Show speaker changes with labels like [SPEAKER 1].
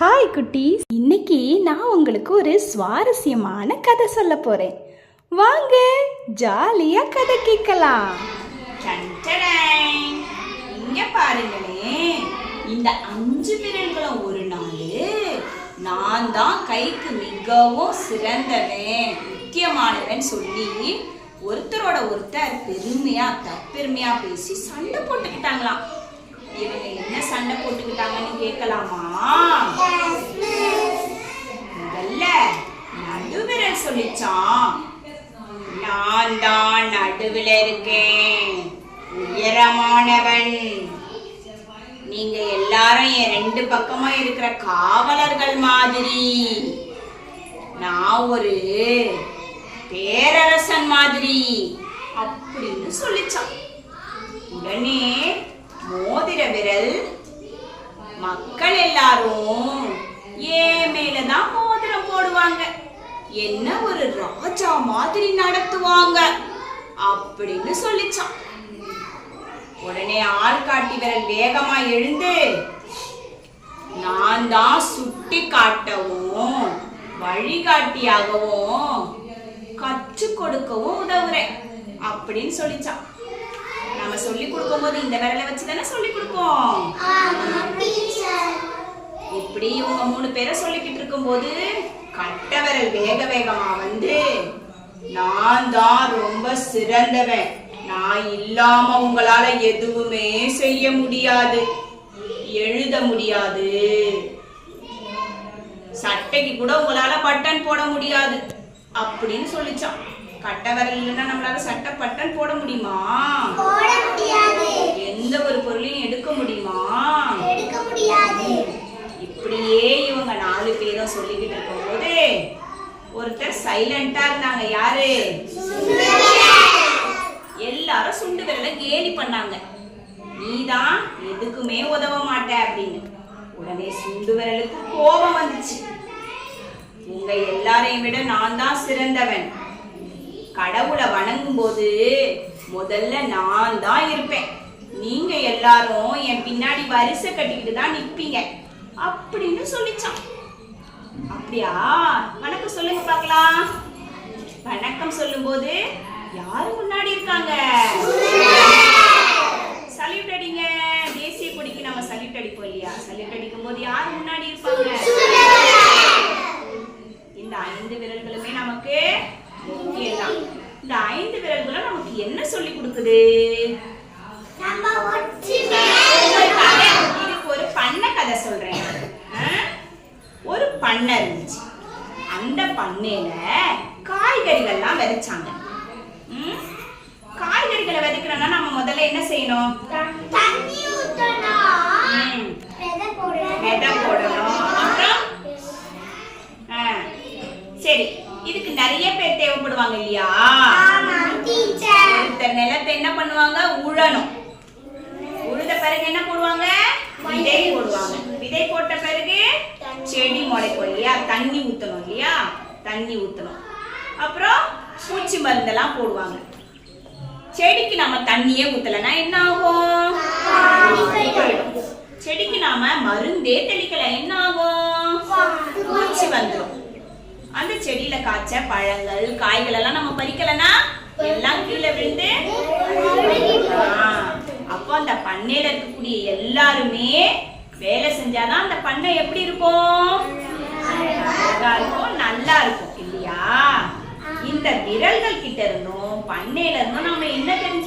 [SPEAKER 1] Hi குட்டீஸ். இன்னைக்கு நான் உங்களுக்கு ஒரு சுவாரஸ்யமான கதை சொல்ல போறேன். வாங்க ஜாலியா கதை கேட்கலாம்.
[SPEAKER 2] இங்க பாருங்களே. இந்த அஞ்சு விரல்களும் ஒரு நாள் நான் தான் கைக்கு மிகவும் சிறந்தவன் முக்கியமானவன் சொல்லி ஒருத்தரோட ஒருத்தர் பெருமையா தற்பெருமையா பேசி சண்டை போட்டுக்கிட்டாங்களாம். இவங்க என்ன சண்டை போட்டுக்கிட்டாங்கன்னு கேட்கலாமா? முதல்ல நடுவிரல் சொல்லிச்சான் நான் தான் நடுவில் இருக்கேன். உயரமானவன். நீங்க எல்லாரும் என் ரெண்டு பக்கமும் இருக்கிற காவலர்கள் மாதிரி. நான் ஒரு பேரரசன் மாதிரி. அப்படின்னு சொல்லிச்சான் உடனே மோதிர விரல் மக்கள் எல்லாரும் ஏன் மேலதான் மோதிரம் போடுவாங்க. என்ன ஒரு ராஜா மாதிரி நடத்துவாங்க அப்படின்னு சொல்லிச்சான். உடனே ஆள்காட்டி விரல் வேகமா எழுந்து நான் தான் சுட்டி காட்டவும் வழிகாட்டியாகவும் கற்றுக் கொடுக்கவும் உதவுறேன் அப்படின்னு சொல்லிச்சான். நம்ம சொல்லி கொடுக்கும்போது இந்த விரலை வச்சு தானே சொல்லி கொடுப்போம்? இப்படி இவங்க மூணு பேரை சொல்லிக்கிட்டு இருக்கும்போது கட்ட விரல் வேக வேகமா வந்து நான் தான் ரொம்ப சிறந்தவன். நான் இல்லாம உங்களால எதுவுமே செய்ய முடியாது. எழுத முடியாது. சட்டைக்கு கூட உங்களால பட்டன் போட முடியாது. அப்படின்னு சொல்லிச்சான். கட்ட விரல் இல்லைன்னா நம்மளால சட்டை பட்டன் போட முடியுமா
[SPEAKER 3] போட முடியாது
[SPEAKER 2] எந்த ஒரு பொருளையும் எடுக்க முடியுமா
[SPEAKER 3] எடுக்க முடியாது
[SPEAKER 2] இப்படியே இவங்க நாலு பேரும் சொல்லிக்கிட்டு இருக்கும்போது ஒருத்தர் சைலண்டா இருந்தாங்க. யாரு? எல்லாரும் சுண்டு விரல கேலி பண்ணாங்க. நீதான் எதுக்குமே உதவ மாட்ட அப்படின்னு. உடனே சுண்டு விரலுக்கு கோபம் வந்துச்சு. உங்க எல்லாரையும் விட நான் தான் சிறந்தவன். கடவுளை வணங்கும் போது முதல்ல நான் தான் இருப்பேன். நீங்க எல்லாரும் என் பின்னாடி வரிசை கட்டிக்கிட்டு தான் நிற்பீங்க அப்படின்னு சொல்லிச்சான். அப்படியா? வணக்கம் சொல்லுங்க பார்க்கலாம். வணக்கம் சொல்லும்போது யாரு முன்னாடி இருக்காங்க? சல்யூட் அடிங்க. தேசிய கொடிக்கு நம்ம சல்யூட் அடிப்போம் இல்லையா? சல்யூட் அடிக்கும் போது யார் முன்னாடி இருப்பாங்க? இந்த ஐந்து விரல்களுமே நமக்கு முக்கியம் தான் இந்த ஐந்து விரல்களும் நமக்கு என்ன சொல்லி கொடுக்குது? பண்ணை இருந்துச்சு அந்த பண்ணையில காய்கறிகள்லாம் விதைச்சாங்க. ம்? காய்கறிகளை விதைக்கணும்னா நம்ம முதல்ல என்ன செய்யணும்?
[SPEAKER 3] விதை போடணும்.
[SPEAKER 2] அப்புறம்? சரி. இதுக்கு நிறைய பேர் தேவைப்படுவாங்க இல்லையா? ஒருத்தர் நிலத்தை என்ன பண்ணுவாங்க? உழணும். உழுத பிறகு என்ன போடுவாங்க? விதை போடுவாங்க. விதை போட்ட பிறகு செடி முளைக்கும் இல்லையா? தண்ணி ஊத்தணும் இல்லையா? தண்ணி ஊத்தணும். அப்புறம் பூச்சி மருந்தெல்லாம் போடுவாங்க. செடிக்கு நாம தண்ணியே ஊத்தலைன்னா என்ன ஆகும். செடிக்கு நாம மருந்தே தெளிக்கல என்ன ஆகும்? பூச்சி வந்துடும் அந்த செடியில காய்ச்ச பழங்கள் காய்கள் எல்லாம் நம்ம பறிக்கலனா எல்லாம் கீழே விழுந்து அப்போ அந்த பண்ணையில இருக்கக்கூடிய எல்லாருமே வேலை செஞ்சாதான் அந்த பண்ணை எப்படி இருக்கும்? அழகா இருக்கும் நல்லா இருக்கும் இல்லையா இந்த விரல்கள் கிட்ட இருந்தும் பண்ணையில இருந்தும் நம்ம என்ன தெரிஞ்சுக்கிட்டோம்